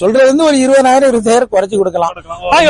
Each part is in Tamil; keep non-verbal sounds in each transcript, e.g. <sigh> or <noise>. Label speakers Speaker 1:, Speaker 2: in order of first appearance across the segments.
Speaker 1: சொல்றது வந்து ஒரு இருபதாயிரம் இருபதாயிரம் குறைச்சு கொடுக்கலாம்.
Speaker 2: ஹாய்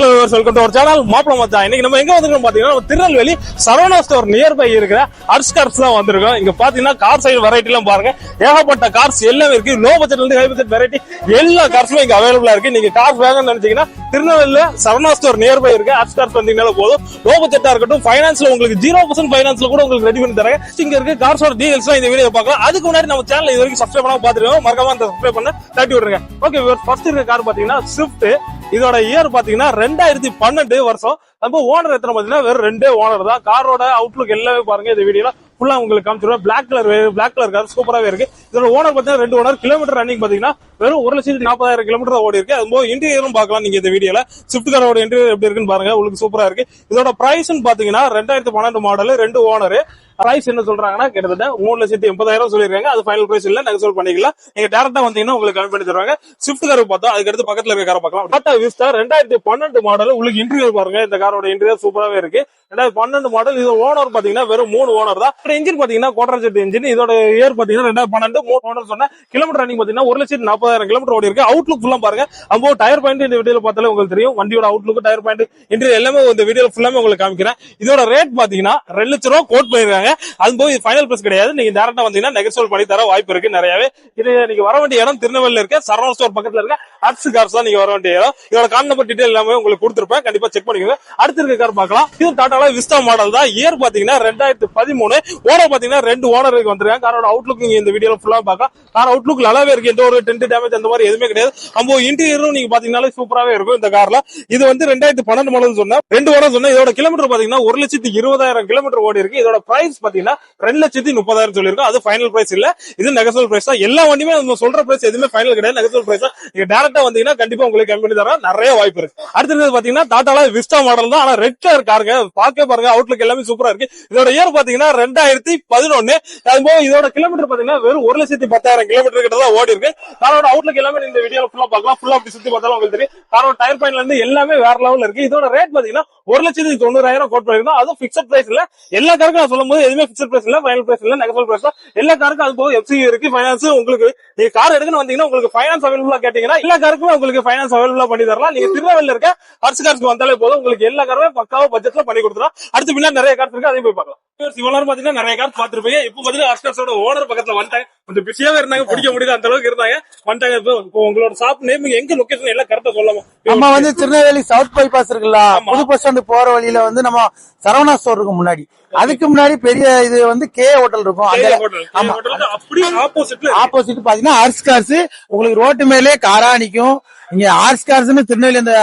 Speaker 2: ஒரு சேனல் மாப்பிள மச்சான். இன்னைக்கு நம்ம எங்க வந்திருக்கோம் பாத்தீங்கன்னா நம்ம திருநெல்வேலி சரவணா ஸ்டோர் நியர்பை இருக்கிற அர்ஸ் கார்ஸ் தான் வந்திருக்கோம். இங்க பாத்தீங்கன்னா கார் சைடு வெரைட்டி எல்லாம் பாருங்க. ஏகப்பட்ட கார்ஸ் எல்லாமே இருக்கு. லோ பட்ஜெட்ல இருந்து ஹை பட்ஜெட் வெரைட்டி எல்லா கார்ஸுமே இங்க அவைலபிளா இருக்கு. நீங்க கார் வேணும்னு நினைச்சீங்கன்னா திருநெல்வேலியில சரவணா ஸ்டோர் நியர்பை இருக்கு. அர்ஸ் கார்ஸ் வந்தீங்கன்னா போதும். லோ பட்ஜெட்டா இருக்கட்டும் ஃபைனான்ஸ்ல உங்களுக்கு ஜீரோ பர்சன்ட் ஃபைனான்ஸ்ல கூட உங்களுக்கு ரெடி பண்ணி தரேன். இங்க இருக்கு கார்ஸோட டீடைல்ஸ் இந்த வீடியோ பார்க்கலாம். அதுக்கு முன்னாடி நம்ம சேனல் இது வரைக்கும் சப்ஸ்கிரைப் பண்ணாம பாத்துருக்கோம் மறக்காம அந்த சப்ஸ்கிரைப் பண்ண தட்டி விடுங்க. ஓகே ஃபர்ஸ்ட் இருக்க கார் பாத்தீங்கன்னா ஸ்விஃப்ட் இதோட இயர் பாத்தீங்கன்னா ரெண்டாயிரத்தி பன்னெண்டு வருஷம். நம்ம ஓனர் எத்தனை பாத்தீங்கன்னா வெறும் ரெண்டே ஓனர் தான். காரோட அவுட்லுக் எல்லாமே பாருங்க இந்த வீடியோல ஃபுல்லா உங்களுக்கு காமிச்சிருவேன். Black colour black colour car சூப்பராவே இருக்கு. இதோட ஓனர் பாத்தீங்கன்னா ரெண்டு ஓனர் கிலோமீட்டர் ரன்னிங் பாத்தீங்கன்னா வெறும் ஒரு லட்சத்தி நாற்பதாயிரம் கிலோமீட்டர் ஓடி இருக்கு. அது போக இன்டீரியரும் பார்க்கலாம் நீங்க இந்த வீடியோல ஸ்விஃப்ட் காரோட இன்டீரியர் எப்படி இருக்குன்னு பாருங்க உங்களுக்கு சூப்பரா இருக்கு. இதோட பிரைஸ் பாத்தீங்கன்னா ரெண்டாயிரத்தி பன்னெண்டு மாடல் ரெண்டு ஓனர் பிரைஸ் என்ன சொல்றாங்கன்னா கிட்டத்தட்ட மூணு லட்சத்தி எண்பதாயிரம் சொல்லிருக்காங்க அது ஃபைனல் பிரைஸ் இல்ல நெகசோல் பண்ணிக்கலாம். நீங்க டேரக்டா வந்தீங்கன்னா உங்களுக்கு கம்மி பண்ணி தருவாங்க. ஸ்விஃப்ட் கார் பார்த்தா அதுக்கடுத்து பக்கத்துல இருக்க காரை பார்க்கலாம். டாடா விஸ்டா ரெண்டாயிரத்தி பன்னெண்டு மாடல் உங்களுக்கு இன்டீரியர் பாருங்க. இந்த காரோட இன்டீரியர் சூப்பராவே இருக்கு. ரெண்டாயிரத்தி பன்னெண்டு மாடல் இது ஓனர் பாத்தீங்கன்னா வெறும் மூணு ஓனர் தான். இன்ஜின் பாத்தீங்கன்னா கோட்டர் செட் இன்ஜின் இதோட இயர் பாத்தீங்கன்னா ரெண்டாயிரத்தி பன்னெண்டு மூணு ஓனர் சொன்னா. கிலோமீட்டர் ரன்னிங் பாத்தீங்கன்னா ஒரு லட்சத்தி நாற்பதாயிரம் கிலோமீட்டர் ஓடி இருக்கு. அவுட்லுக் ஃபுல்லா பாருங்க. அப்போ டயர் பாயிண்ட் இந்த வீடியோல பார்த்தாலே உங்களுக்கு தெரியும். வண்டியோட அவுட்லுக் டயர் பாயிண்ட் இன்டீரியர் எல்லாமே இந்த வீடியோ ஃபுல்லாமே உங்களுக்கு காமிக்கிறேன். இதோட ரேட் பாத்தீங்கன்னா ரெண்டு லட்ச ரூபா கோட் பண்ணிருக்காங்க அது போய் ஃபைனல் பிரைஸ் கிடையாது. நீங்க டேரக்டா வந்தீங்கன்னா நெகசோல் பண்ணி தர வாய்ப்பு இருக்கு நிறையவே. இது நீங்க வர வேண்டிய இடம் திருநெல்வேலியில இருக்க. சரவண ஸ்டோர் பக்கத்துல இருக்க அட்ஸ் கார்ஸ் தான் நீங்க வர வேண்டிய இடம். இதோட கான் நம்பர் டீடைல் எல்லாமே உங்களுக்கு கொடுத்துருப்பேன். கண்டிப்பா செக் பண்ணிக்கோங்க. அடுத்து இருக்க கார் பார்க்கலாம். இது டாட்டால விஸ்டா மாடல் தான். இயர் பாத்தீங்கன்னா ரெண்டாயிரத்தி பதிமூணு. ஓனர் பாத்தீங்கன்னா ரெண்டு ஓனருக்கு வந்திருக்காங்க. காரோட அவுட்லுக் நீங்க இந்த வீடியோல ஃபுல்லா பார்க்கலாம். கார் அவுட்லுக் நல்லாவே இருக்கு. எந்த ஒரு டென்ட் டேமேஜ் அந்த மாதிரி எதுவுமே கிடையாது. நம்ம இன்டீரியரும் நீங்க பாத்தீங்கன்னாலே சூப்பராவே இருக்கும் இந்த கார்ல இது வந்து ரெண்டாயிரத்தி பன்னெண்டு மாடல் சொன்னா. ரெண்டு மாடல் சொன்னா. இதோட கிலோமீட்டர் பாத்தீங்கன்னா ஒரு லட்சத்தி இருபதாயிரம் கிலோமீட்டர் ஓடி இருக்கு. இதோட பிரைஸ் பாத்தீங்கன்னா ரெண்டு லட்சத்தி முப்பதாயிரம் சொல்லியிருக்கோம் அது ஃபைனல் பிரைஸ் இல்ல. இது நெகசல் பிரைஸ் தான். எல்லா வண்டியுமே நம்ம சொல்ற பிரைஸ் எதுவுமே ஃபைனல் கிடையாது. நெகசல் பிரைஸ் தான். நீங்க டேரக்டா வந்தீங்கன்னா கண்டிப்பா உங்களுக்கு கன்ஃபெண்ட் பண்ணி தரோம் நிறைய வாய்ப்பு இருக்கு. அடுத்தது பாத்தீங்கன்னா டாடால விஸ்டா மாடல் தான். ஆனா ரெட் கலர் காருங்க பார்க்க பாருங்க. அவுட்லுக் எல்லாமே சூப்பரா இருக்கு. இதோட இயர் பாத்தீங்கன்னா ரெண்டாயிரத்தி பதினொன்னு. அது போக இதோட கிலோமீட்டர் பாத்தீங்கன்னா வெறும் ஒரு லட்சத்தி பத்தாயிரம் கிலோமீட்டர் கிட்ட தான் ஓடி இருக்கு. காரோட அவுட்லுக் எல்லாமே இந்த வீடியோல ஃபுல்லா பார்க்கலாம். ஃபுல்லா அப்படி சுத்தி பார்த்தாலும் உங்களுக்கு தெரியும். காரோட டயர் பாயிண்ட்ல இருந்து எல்லாமே வேற லெவல்ல இருக்கு. இதோட ரேட் பாத்தீங்கன்னா ஒரு லட்சத்தி தொண்ணூறாயிரம் கோட் பண்ணிருக்கோம் அதுவும் பிக்சட் பிரைஸ் இல்ல எல்லா காருக்கும் நான் சொல்லும் போது எதுவுமே பிக்சட் பிரைஸ் இல்ல ஃபைனல் பிரைஸ் இல்ல நெகசல் பிரைஸ் எல்லா காருக்கும் அது போக எஃப்சி இருக்கு ஃபைனான்ஸ் உங்களுக்கு நீங்க கார் எடுக்கணும் வந்தீங்கன்னா உங்களுக்கு ஃபைனான்ஸ் அவைலபிளா கேட்டீங்கன்னா எல்லா காருக்குமே உங்களுக்கு ஃபைனான்ஸ் அவைலபிளா பண்ணி தரலாம். நீங்க திருநெல்வேலியில் இருக்க அரசு காருக்கு வந்தாலே போதும். உங்களுக்கு எல்லா காருமே பக்காவா பட்ஜெட்ல பண்ணி கொடுத்துரும் அடுத்து பின்னாடி நிறைய கார்ஸ் இருக்கு அதையும் போய் பார்க்கலாம். பாத்தீங்கன்னா நிறைய கார் பாத்துருப்பீங்க இப்போ பாத்தீங்கன்னா ஹர்ஸ் கார்ஸோட ஓனர் பக்கத்துல வந்துட்டாங்க. கொஞ்சம் பிஸியாவே இருந்தாங்க பிடிக்க முடியல அந்த அளவுக்கு இருந்தாங்க. வந்துட்டாங்க. இப்போ உங்களோட ஷாப் நேம் எங்க லொகேஷன் எல்லாம் கரெக்டா சொல்லாம
Speaker 1: நம்ம வந்து திருநெல்வேலி சவுத் பைபாஸ் இருக்குல்ல? புது பஸ் ஸ்டாண்டு போற வழியில வந்து நம்ம சரவணா ஸ்டோர் இருக்கும் முன்னாடி. அதுக்கு முன்னாடி பெரிய இது வந்து கே ஹோட்டல் இருக்கும்.
Speaker 2: அப்படியே ஆப்போசிட்ல
Speaker 1: ஆப்போசிட் பாத்தீங்கன்னா ஆர்ஸ் கார்ஸ் உங்களுக்கு ரோட்டு மேலே காரா நிக்கும். இங்க ஆர்ஸ் கார்ஸ்னு திருநெல்வேலி அந்த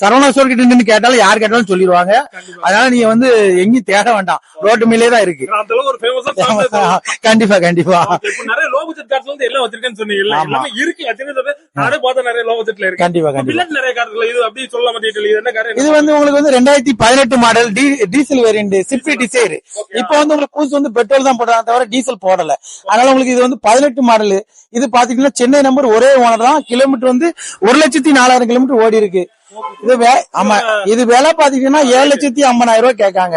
Speaker 1: சரவணா ஸ்டோர் கிட்ட நின்னு கேட்டாலும் யார் கேட்டாலும் சொல்லிடுவாங்க அதனால நீங்க வந்து எங்கேயும் தேட வேண்டாம். ரோட்டு மேலே தான் <laughs> இருக்கு. கண்டிப்பா கண்டிப்பா.
Speaker 2: நிறைய லோ பட்ஜெட் கார்ஸ் வந்து எல்லாம் வச்சிருக்கேன்னு சொன்னீங்க. இருக்கு. நானே பார்த்தா நிறைய லோ பட்ஜெட்ல இருக்கு.
Speaker 1: கண்டிப்பா கண்டிப்பா.
Speaker 2: நிறைய கார் இது அப்படி சொல்லாம டீட்டெயில் இது என்ன கார்
Speaker 1: இது வந்து உங்களுக்கு வந்து ரெண்டாயிரத்தி பதினெட்டு model diesel variant Swift Dzire இப்போ வந்து உங்களுக்கு புதுசு வந்து பெட்ரோல் தான் போடுறாங்க தவிர டீசல் போடல. அதனால உங்களுக்கு இது வந்து பதினெட்டு மாடல் இது பாத்தீங்கன்னா சென்னை நம்பர் ஒரே ஓனர் தான். கிலோமீட்டர் வந்து ஒரு லட்சத்தி நாலாயிரம் கிலோமீட்டர் ஓடி இருக்கு. இது ஆமா இது விலை பாத்தீங்கன்னா ஏழு லட்சத்தி ஐம்பதாயிரம் ரூபாய் கேட்காங்க.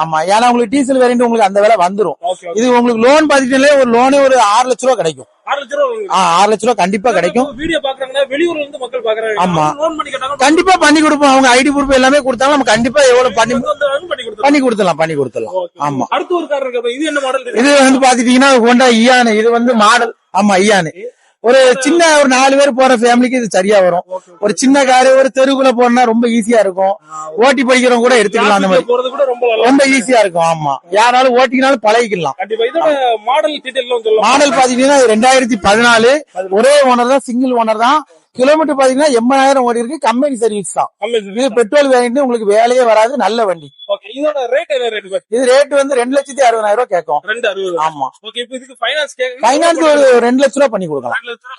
Speaker 1: ஆமா ஏன்னா உங்களுக்கு டீசல் வேரியன்ட் உங்களுக்கு அந்த விலை வந்துரும். இது உங்களுக்கு லோன் பாத்தீங்கன்னா ஒரு லோனே ஒரு ஆறு லட்ச ரூபா கிடைக்கும்.
Speaker 2: ஆறு
Speaker 1: லட்ச ரூபா கண்டிப்பா கிடைக்கும்.
Speaker 2: வீடியோ பாக்குறாங்கன்னா வெளியூர்ல இருந்து மக்கள் பாக்குறாங்க
Speaker 1: ஆமா. கண்டிப்பா பண்ணி கொடுப்போம். அவங்க ஐடி ப்ரூஃப் எல்லாமே கொடுத்தாலும் நம்ம கண்டிப்பா எவ்வளவு பண்ணி
Speaker 2: பண்ணி கொடுத்துருவோம்
Speaker 1: பண்ணி கொடுத்துடலாம் ஆமா.
Speaker 2: அடுத்து ஒரு கார் இது என்ன மாடல்
Speaker 1: இது வந்து பாத்துட்டீங்கன்னா ஹோண்டா இயானு இது வந்து மாடல் ஆமா இயானு ஒரு சின்ன ஒரு நாலு பேர் போற ஃபேமிலிக்கு இது சரியா வரும். ஒரு சின்ன காரு ஒரு தெருவுக்குள்ள போனா ரொம்ப ஈஸியா இருக்கும். ஓட்டி படிக்கிறவங்க கூட எடுத்துக்கலாம் அந்த மாதிரி.
Speaker 2: ரொம்ப
Speaker 1: ஈஸியா இருக்கும். ஆமா. யாராலும் ஓட்டிக்கினாலும் பழகிக்கலாம்.
Speaker 2: மாடல்
Speaker 1: பாத்தீங்கன்னா ரெண்டாயிரத்தி பதினாலு. ஒரே ஓனர் தான் சிங்கிள் ஓனர் தான். கிலோமீட்டர் பாத்தீங்கன்னா எண்பதாயிரம் ஓடி இருக்கு கம்பெனி சர்வீஸ் தான் இது பெட்ரோல் வேண்டிட்டு உங்களுக்கு வேலையே வராது நல்ல வண்டி.
Speaker 2: ஓகே இதோட ரேட் என்ன ரேட்
Speaker 1: இது ரேட் வந்து ரெண்டு லட்சத்தி அறுபதாயிரம் ரூபாய் கேட்கும்.
Speaker 2: ரெண்டு அறுபது
Speaker 1: ஆமா.
Speaker 2: ஓகே இப்போ இதுக்கு ஃபைனான்ஸ் கேட்க
Speaker 1: பைனான்ஸ் ஒரு ரெண்டு லட்ச ரூபா பண்ணி கொடுக்கலாம்.
Speaker 2: லட்சம்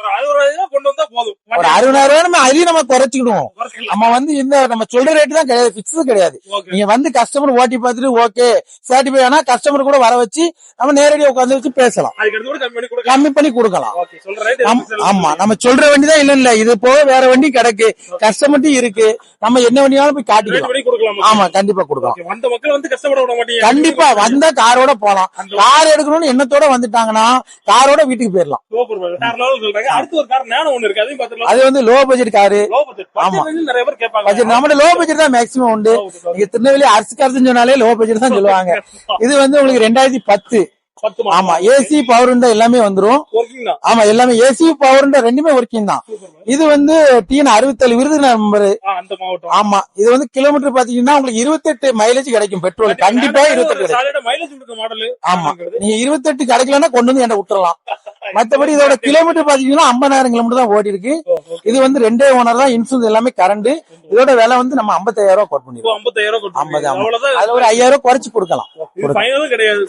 Speaker 2: ஒரு அறுபதாயிரம் கொண்டு வந்தா போதும்.
Speaker 1: ஒரு அறுபதாயிரம் ரூபாய் நம்ம அதையும் நம்ம குறைச்சிக்கிடுவோம். நம்ம வந்து இந்த நம்ம சொல்ற ரேட் தான் கிடையாது பிக்ஸ் கிடையாது. நீங்க வந்து கஸ்டமர் ஓட்டி பார்த்துட்டு ஓகே சாட்டிஃபை ஆனா கஸ்டமர் கூட வர வச்சு நம்ம நேரடியா உட்காந்து வச்சு பேசலாம். கம்மி பண்ணி கொடுக்கலாம். ஆம்- நம்ம சொல்ற வண்டி தான் இல்ல இல்ல. இது போக வேற வண்டி கிடக்கு. கஸ்டமர்ட்டும் இருக்கு. நம்ம என்ன வண்டியாலும் போய் காட்டிக்கலாம். ஆமா கண்டிப்பா. கொடுக்கலாம்.
Speaker 2: Okay, வந்த மக்கள் வந்து கஷ்டப்பட விட மாட்டீங்க.
Speaker 1: கண்டிப்பா வந்தா காரோட போலாம். கார் எடுக்கணும்னு எண்ணத்தோட வந்துட்டாங்கன்னா காரோட வீட்டுக்கு போயிடலாம்
Speaker 2: சூப்பர் வேற லெவல் சொல்றாங்க அடுத்து ஒரு கார் நானும் ஒண்ணு இருக்கு. அதையும் பாத்துக்கலாம் இருக்கலாம்
Speaker 1: அது வந்து low budget car.
Speaker 2: Low budget budget நிறைய பேர் கேட்பாங்க.
Speaker 1: பட்ஜெட் நம்ம லோ பட்ஜெட் தான் மேக்ஸிமம் உண்டு. நீங்க திருநெல்வேலி அரசு காசுன்னு சொன்னாலே லோ பட்ஜெட் தான் சொல்லுவாங்க. இது வந்து உங்களுக்கு ரெண்டாயிரத்தி பத்து. ஆமா ஏசி பவர் எல்லாமே வந்துரும். ஆமா எல்லாமே ஏசி பவர் ரெண்டுமே ஒர்க்கிங் தான். இது வந்து டிஎன் அறுபத்தேழு விருது நம்பர்
Speaker 2: ஆ, அந்த மாவட்டம்.
Speaker 1: ஆமா இது வந்து கிலோமீட்டர் பாத்தீங்கன்னா உங்களுக்கு இருபத்தெட்டு மைலேஜ் கிடைக்கும் பெட்ரோல் கண்டிப்பா இருபத்தெட்டு
Speaker 2: மைலேஜ்
Speaker 1: ஆமா நீங்க இருபத்தெட்டு கிடைக்கலன்னா கொண்டு வந்து என்ன விட்டுறலாம். <laughs> மத்தபடி இதோட கிலோமீட்டர் பாத்தீங்கன்னா ஐம்பதாயிரம் கிலோமீட்டர் தான் ஓடி இருக்கு இது வந்து ரெண்டே ஓனர் தான் இன்சூரன்ஸ் எல்லாமே கரண்ட் இதோட விலை வந்து நம்ம ஐம்பத்தாயிரம் ரூபாய் கோட் பண்ணிருக்கோம்.
Speaker 2: ஐம்பத்தாயிரம் ரூபாய்
Speaker 1: ஐம்பது
Speaker 2: கொடுத்துருக்கீங்க.
Speaker 1: ஆமா.
Speaker 2: அவ்வளவுதான்
Speaker 1: அதுல ஒரு ஐயாயிரம் ரூபாய் குறைச்சு கொடுக்கலாம்.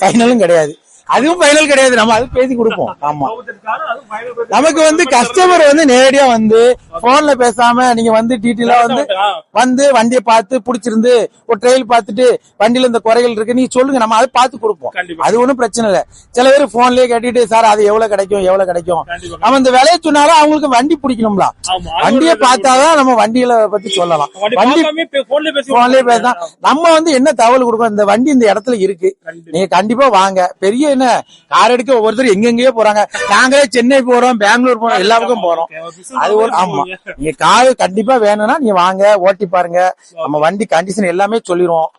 Speaker 2: ஃபைனலும் கிடையாது.
Speaker 1: அதுவும் ஃபைனல் கிடையாது. நம்ம அது பேசி கொடுப்போம். ஆமா. நமக்கு வந்து கஸ்டமர் வந்து நேரடியா வந்து போன்ல பேசாம நீங்க வந்து டீட்டெயிலா வந்து. வந்து வண்டியை பார்த்து பிடிச்சிருந்து ஒரு ட்ரெயில் பார்த்துட்டு வண்டியில இந்த குறைகள் இருக்கு நீங்க சொல்லுங்க. நம்ம அதை பார்த்து கொடுப்போம். அது ஒண்ணும் பிரச்சனை இல்ல. சில பேர் போன்லயே கேட்டுட்டு சார் அது எவ்வளவு கிடைக்கும்? எவ்வளவு கிடைக்கும். நம்ம இந்த விலையை சொன்னாலும் அவங்களுக்கு வண்டி பிடிக்கணும்ல. வண்டியை பார்த்தாதான் நம்ம வண்டிகளை பத்தி சொல்லலாம்.
Speaker 2: வண்டி
Speaker 1: போன்லயே பேசலாம் நம்ம வந்து என்ன தகவல் கொடுக்கோம் இந்த வண்டி இந்த இடத்துல இருக்கு. நீங்க கண்டிப்பா வாங்க. பெரிய என்ன கார் எடுக்க ஒவ்வொருத்தர் எங்கெங்கயோ போறாங்க. நாங்களே சென்னை போறோம் பெங்களூர் போறோம் எல்லா பக்கம் போறோம். அது ஒரு
Speaker 2: தான்
Speaker 1: ஆமா. நீங்க. கார் கண்டிப்பா வேணும்னா நீங்க வாங்க ஓட்டி பாருங்க. நம்ம வண்டி கண்டிஷன் எல்லாமே சொல்லிடுவோம்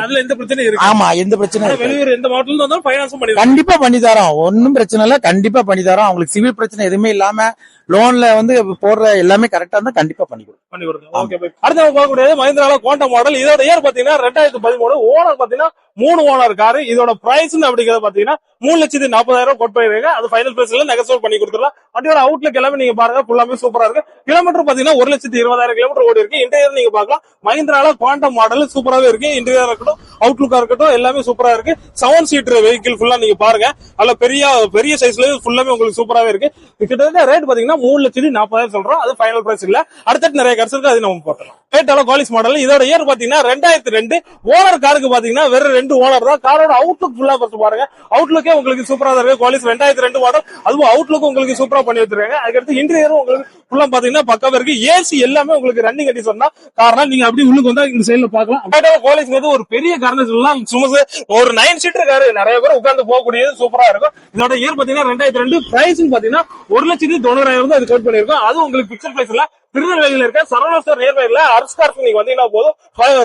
Speaker 2: அதுல எந்த பிரச்சனையும்
Speaker 1: ஆமா எந்த பிரச்சனையும்.
Speaker 2: வெளியூர் எந்த மாவட்டத்துல ஃபைனான்ஸும்
Speaker 1: கண்டிப்பா பண்ணி தரோம். ஒன்னும் பிரச்சனை இல்ல. கண்டிப்பா பண்ணி தரோம். அவங்களுக்கு சிவில் பிரச்சனை எதுவுமே இல்லாம லோன்ல வந்து போடுற எல்லாமே கரெக்டா இருந்தா கண்டிப்பா பண்ணி கொடுக்கும்
Speaker 2: பண்ணி பை அடுத்து நம்ம பார்க்கக்கூடியது மஹிந்திரால கோண்டா மாடல் இதோட இயர் பாத்தீங்கன்னா ரெண்டாயிரத்தி பதிமூணு. ஓனர் பாத்தீங்கன்னா மூணு ஓனர் காரு. இதோட பிரைஸ் அப்படிங்கறது பாத்தீங்கன்னா மூணு லட்சத்தி நாற்பதாயிரம் கோட் பண்ணிருக்காங்க. அது ஃபைனல் பிரைஸ்ல நெகசோட் பண்ணி கொடுத்துடலாம். வண்டியோட அவுட்லுக் எல்லாமே நீங்க பாருங்க. ஃபுல்லாமே சூப்பரா இருக்கு. கிலோமீட்டர் பாத்தீங்கன்னா ஒரு லட்சத்தி இருபதாயிரம் கிலோமீட்டர் ஓடி இருக்கு. இன்டீரியர் நீங்க பார்க்கலாம். மஹிந்திரால குவாண்டம் மாடல் சூப்பராவே இருக்கு. இன்டீரியர் இருக்கட்டும் அவுட்லுக்கா இருக்கட்டும் எல்லாமே சூப்பரா இருக்கு. செவன் சீட்டர் வெஹிக்கிள் ஃபுல்லா நீங்க பாருங்க. அதுல பெரிய பெரிய சைஸ்ல ஃபுல்லாமே உங்களுக்கு சூப்பராவே இருக்கு. கிட்டத்தட்ட ரேட் பாத்தீங்கன்னா மூணு லட்சத்தி நாற்பதாயிரம் சொல்றோம் அது ஃபைனல் பிரைஸ் இல்ல. அடுத்த நிறைய கருத்து இருக்கு அது நம்ம போட்டுறோம் டேட்டால குவாலிஸ் மாடல் இதோட இயர் பாத்தீங்கன்னா ரெண்டாயிரத்தி ரெண்டு. ஓனர் காருக்கு பாத்தீங்கன்னா வெறும் ரெண்டு ஓனர் தான். காரோட அவுட்லுக் ஃபுல்லா பார்த்து பாருங்க. அவுட்லுக்கே உங்களுக்கு சூப்பரா தான் இருக்கு. குவாலிஸ் ரெண்டாயிரத்தி ரெண்டு மாடல் அதுவும் அவுட்லுக் உங்களுக்கு சூப்பரா பண்ணி வச்சிருக்காங்க. அதுக்கடுத்து இன்டீரியரும் உங்களுக்கு ஃபுல்லா பாத்தீங்கன்னா பக்கவா இருக்கு. ஏசி எல்லாமே உங்களுக்கு ரன்னிங் கண்டிஷன் தான். காரணம் நீங்க அப்படி உள்ளுக்கு வந்தா இந்த சைடுல பாக்கலாம் டேட்டால வந்து ஒரு பெரிய காரணம் சொல்லலாம். சும்மா ஒரு நைன் சீட்டர் காரு நிறைய பேர் உட்கார்ந்து போகக்கூடியது சூப்பரா இருக்கும். இதோட இயர் பாத்தீங்கன்னா ரெண்டாயிரத்தி ரெண்டு. பிரைஸ் பாத்தீங்கன்னா ஒரு லட்சத்தி தொண்ணூறாயிரம் தான் இது கோட் பண்ணிருக்கோம் அதுவும் உங்களுக்கு பிக்சர் பிரைஸ்ல திருநெல்வேலியில இருக்க சரவணா ஸ்டோர் நியர்பைல அரஸ்கார்க்கு நீங்க வந்தீங்கன்னா போதும்.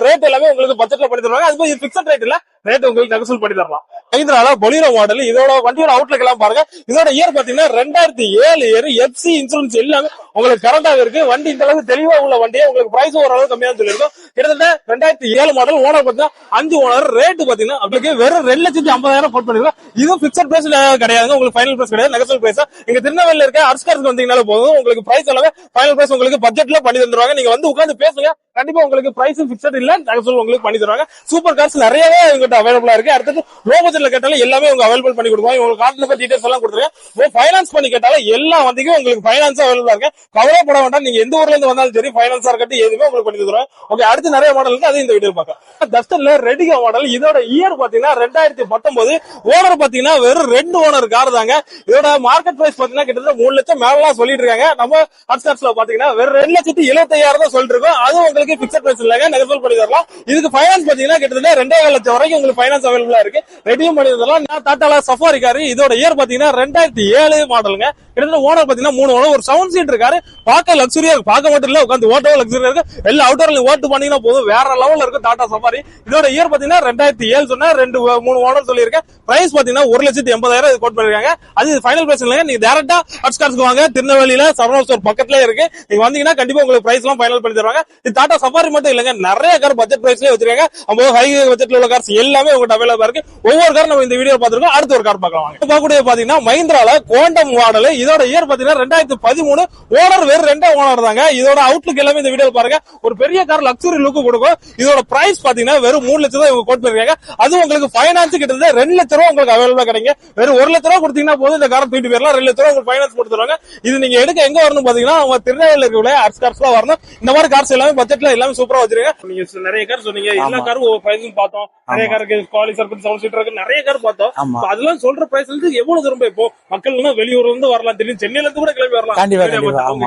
Speaker 2: ரேட் எல்லாமே உங்களுக்கு பட்ஜெட்ல பண்ணி தருவாங்க. அது மாதிரி பிக்சட் ரேட் இல்ல ரேட் உங்களுக்கு நகசூல் பண்ணி தரலாம். மஹிந்திரால பொலிரோ மாடல். இதோட வண்டியோட அவுட்லுக் எல்லாம் பாருங்க. இதோட இயர் பாத்தீங்கன்னா ரெண்டாயிரத்தி ஏழு இயர் எஃப்சி இன்சூரன்ஸ் எல்லாமே உங்களுக்கு கரண்டாக இருக்கு. வண்டி இந்த அளவுக்கு தெளிவா உள்ள வண்டியை. உங்களுக்கு பிரைஸ் ஓரளவு கம்மியா சொல்லிருக்கும் கிட்டத்தட்ட ரெண்டாயிரத்தி ஏழு மாடல் ஓனர் பாத்தீங்கன்னா அஞ்சு ஓனர் ரேட் பாத்தீங்கன்னா உங்களுக்கு வெறும் ரெண்டு லட்சத்தி ஐம்பதாயிரம் போட் பண்ணிருக்கோம். இதுவும் பிக்சட் பிரைஸ் கிடையாது உங்களுக்கு ஃபைனல் பிரைஸ் கிடையாது. நெகசல் பிரைஸ் இங்க திருநெல்வேலியில் இருக்க அரஸ்காருக்கு வந்தீங்கனால போதும். உங்களுக்கு பிரைஸ் எல்லாமே ஃபைனல் பிரைஸ் உங்களுக்கு பட்ஜெட்ல பண்ணி தந்துருவாங்க. நீங்க வந்து உட்காந்து பேசுங்க. கண்டிப்பா உங்களுக்கு பிரைஸ் பிக்சட் இல்ல. நெகசல் உங்களுக்கு பண்ணி தருவாங்க. சூப்பர் கார்ஸ் நிறையவே உங்ககிட்ட அவைலபிளா இருக்கு. அடுத்தது லோ பட்ஜெட்ல கேட்டாலும் எல்லாமே உங்க அவைலபிள் பண்ணி கொடுப்பாங்க உங்களுக்கு கார்டு டீடைல்ஸ் எல்லாம் கொடுத்துருக்கேன் ஃபைனான்ஸ் பண்ணி கேட்டாலும் எல்லா வண்டிக்கும் உங்களுக்கு ஃபைனான்ஸ் அவைலபிளா இருக்கு. பட வேண்டாம். நீங்க எந்த ஊர்ல இருந்து வந்தாலும் சரி ஃபைனான்ஸா இருக்கட்டும் எதுவுமே உங்களுக்கு பண்ணி தருவாங்க ஓகே அடுத்து நிறைய மாடல் இருக்கு. அது இந்த வீடியோ பார்க்கலாம். டஸ்டர்ல ரெடிகா மாடல் இதோட இயர் பாத்தீங்கன்னா ரெண்டாயிரத்தி பத்தொன்பது. ஓனர் பாத்தீங்கன்னா வெறும் ரெண்டு ஓனர் கார் தாங்க. இதோட மார்க்கெட் பிரைஸ் பாத்தீங்கன்னா கிட்டத்தட்ட மூணு லட்சம் மேலாம் சொல்லிட்டு இருக்காங்க. நம்ம ஹாட்ஸ்டார்ஸ்ல பாத்தீங்கன்னா வெறும் ரெண்டு லட்சத்தி எழுபத்தையாயிரம் தான் சொல்லிட்டு இருக்கோம். அது உங்களுக்கு பிக்சர் பிரைஸ் இல்லைங்க. நெகசல் பண்ணி தரலாம். இதுக்கு ஃபைனான்ஸ் பாத்தீங்கன்னா கிட்டத்தட்ட ரெண்டே லட்சம் வரைக்கும் உங்களுக்கு ஃபைனான்ஸ் அவைலபிளா இருக்கு. ரெடி பண்ணி தரலாம் டாட்டால சஃபாரி காரு. இதோட இயர் பாத்தீங்கன்னா ரெண்டாயிரத்தி ஏழு மாடலுங்க கிட்டத்தட்ட ஓனர் பாத்தீங்கன்னா மூணு ஓனர் ஒரு செவன் சீட் இருக்காரு. பார்க்க லக்ஸரியா இருக்கு. பார்க்க மட்டும் இல்ல உட்காந்து ஓட்டவும் லக்ஸரியா இருக்கு. எல்லா அவுட்டோர்ல ஓட்டு பண்ணீங்கன்னா போதும். வேற லெவல்ல இருக்கு டாடா சஃபாரி இதோட இயர் பாத்தீங்கன்னா ரெண்டாயிரத்தி ஏழு சொன்னா ரெண்டு மூணு ஓனர் சொல்லியிருக்கேன். பிரைஸ் பாத்தீங்கன்னா ஒரு லட்சத்தி எண்பதாயிரம் இது கோட் பண்ணிருக்காங்க. அது ஃபைனல் பிரைஸ் இல்லைங்க. நீங்க டேரக்டா அட்ஸ்கார்ஸ்க்கு வாங்க. திருநெல்வேலியில சரவணா ஸ்டோர் பக்கத்துல இருக்கு. நீங்க வந்தீங்கன்னா கண்டிப்பா உங்களுக்கு பிரைஸ் எல்லாம் ஃபைனல் பண்ணி தருவாங்க. இது டாடா சஃபாரி மட்டும் இல்லைங்க. நிறைய கார் பட்ஜெட் பிரைஸ்லயே வச்சிருக்காங்க. ஐம்பது ஹை பட்ஜெட்ல உள்ள கார்ஸ் எல்லாமே உங்களுக்கு அவைலபிளா இருக்கு. ஒவ்வொரு கார் நம்ம இந்த வீடியோ பார்த்திருக்கோம் அடுத்த ஒரு கார் பார்க்கலாம் வாங்க. பார்க்கக்கூடிய பாத்தீங்கன்னா மஹிந்திரால குவாண்டம் மாடல் இதோட இயர் பாத்தீங்கன்னா ரெண்டாயிரத்தி பதிமூணு ஓனர் வெறும் ரெண்டே ஓனர் தாங்க இதோட அவுட்லுக் எல்லாமே இந்த வீடியோ பாருங்க ஒரு பெரிய கார் லக்ஸுரி லுக் கொடுக்கும் இதோட பிரைஸ் பாத்தீங்கன்னா வெறும் மூணு லட்சம் தான் இவங்க கோட் பண்ணிருக்காங்க அது உங்களுக்கு ஃபைனான்ஸ் கிட்டத்தட்ட ரெண்டு லட்ச ரூபா உங்களுக்கு அவைலபிளா கிடைக்கும் வெறும் ஒரு லட்ச ரூபா கொடுத்தீங்கன்னா போதும் இந்த காரை தூக்கிட்டு போயிடலாம் ரெண்டு லட்ச ரூபா உங்களுக்கு ஃபைனான்ஸ் கொடுத்துருவாங்க இது நீங்க எடுக்க எங்க வரணும் பாத்தீங்கன்னா அவங்க திருநெல்வேலியில் இருக்க ஆர்ட்ஸ் கார்ஸ் தான் வரணும் இந்த மாதிரி கார்ஸ் எல்லாமே பட்ஜெட்ல எல்லாமே சூப்பரா வச்சிருக்காங்க நீங்க நிறைய கார் சொன்னீங்க எல்லா காரும் ஒவ்வொரு பிரைஸும் பார்த்தோம் நிறைய காருக்கு குவாலிஸ் இருக்கு செவன் சீட்டர் இருக்கு நிறைய கார் பார்த்தோம். அதெல்லாம் சொல்ற பிரைஸ் வந்து எவ்வளவு தூரம் இப்போ மக்கள் எல்லாம் வெளியூர்ல இருந்து வரலாம். தெரியும் சென்னையில இருந்து கூட கிளம்பி வரலாம்.
Speaker 1: கண்டிப்பா.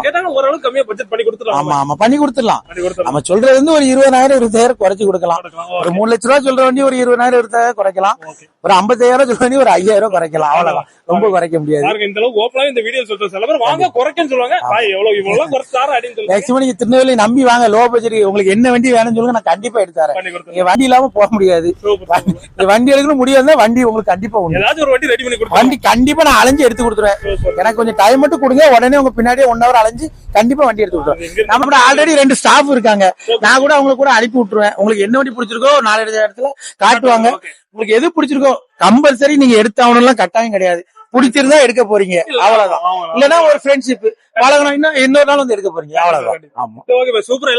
Speaker 2: கேட்டாங்க ஓரளவு கம்மியா பட்ஜெட் பண்ணி கொடுத்துடலாம்?
Speaker 1: ஆமா ஆமா. பண்ணி கொடுத்துடலாம். நம்ம சொல்றது வந்து ஒரு இருபதாயிரம் இருபதாயிரம் குறைச்சு கொடுக்கலாம்.
Speaker 2: கொடுக்கலாம்.
Speaker 1: ஒரு மூணு லட்ச ரூபா சொல்ற வண்டி ஒரு இருபதாயிரம் இருபதாயிரம் குறைக்கலாம். ஒரு ஐம்பத்தாயிரம் சொல்லி ஒரு ஐயாயிரம் குறைக்கலாம். அவ்வளவுதான். ரொம்ப குறைக்க முடியாது.
Speaker 2: இந்த அளவுக்கு ஓப்பனா இந்த வீடியோ சொல்ற சில பேர் வாங்க குறைக்கன்னு சொல்லுவாங்க. எவ்வளவு இவ்வளவு அப்படின்னு
Speaker 1: நீங்க திருநெல்வேலி நம்பி வாங்க. லோ பட்ஜெட் உங்களுக்கு என்ன வண்டி வேணும்னு சொல்லுங்க நான் கண்டிப்பா எடுத்து தரேன். வண்டி இல்லாம போக முடியாது. வண்டி- இந்த வண்டி எடுக்கணும் முடியாது வண்டி உங்களுக்கு கண்டிப்பா உண்டு.
Speaker 2: ஏதாச்சும் ஒரு வண்டி ரெடி பண்ணி கொடுத்துருங்க.
Speaker 1: வண்டி கண்டிப்பா நான் அலைஞ்சு எடுத்து கொடுத்துருவேன். எனக்கு கொஞ்சம் டைம் மட்டும் கொடுங்க. உடனே உங்க பின்னாடியே ஒன் ஹவர் அலைஞ்சு கண்டிப்பா வண்டி எடுத்து கொடுத்துருவேன். நம்ம கூட ஆல்ரெடி ரெண்டு ஸ்டாஃப் இருக்காங்க. நான் கூட அவங்களுக்கு கூட அனுப்பி விட்டுருவேன். உங்களுக்கு என்ன வண்டி பிடிச்சிருக்கோ நாலு இடத்துல காட்டுவாங்க. உங்களுக்கு எது பிடிச்சிருக்கோ கம்பல்சரி நீங்க எடுத்தாகணும்லாம் கட்டாயம் கிடையாது. பிடிச்சிருந்தா எடுக்க போறீங்க. அவ்வளவுதான். இல்லன்னா ஒரு ஃப்ரெண்ட்ஷிப் பழகணும் இன்னும் இன்னொரு நாள் வந்து எடுக்க போறீங்க. அவ்வளவுதான். ஆமா.
Speaker 2: சூப்பர்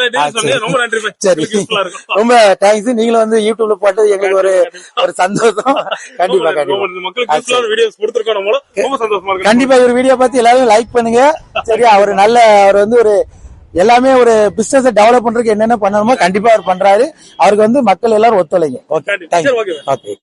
Speaker 1: சரி.
Speaker 2: ரொம்ப நன்றி
Speaker 1: சரி. ரொம்ப தேங்க்ஸ் நீங்களும் வந்து யூடியூப்ல போட்டது எங்களுக்கு ஒரு ஒரு சந்தோஷம். <laughs> கண்டிப்பா கண்டிப்பா. கண்டிப்பா இவர் வீடியோ பார்த்து எல்லாரும் லைக் பண்ணுங்க. <laughs> சரியா? அவர் நல்ல அவர் வந்து ஒரு எல்லாமே ஒரு பிசினஸ் டெவலப் பண்றதுக்கு என்னென்ன பண்ணணுமோ கண்டிப்பா அவர் பண்றாரு. அவருக்கு வந்து மக்கள் எல்லாரும் ஒத்துழைங்க. ஓகே. ஓகே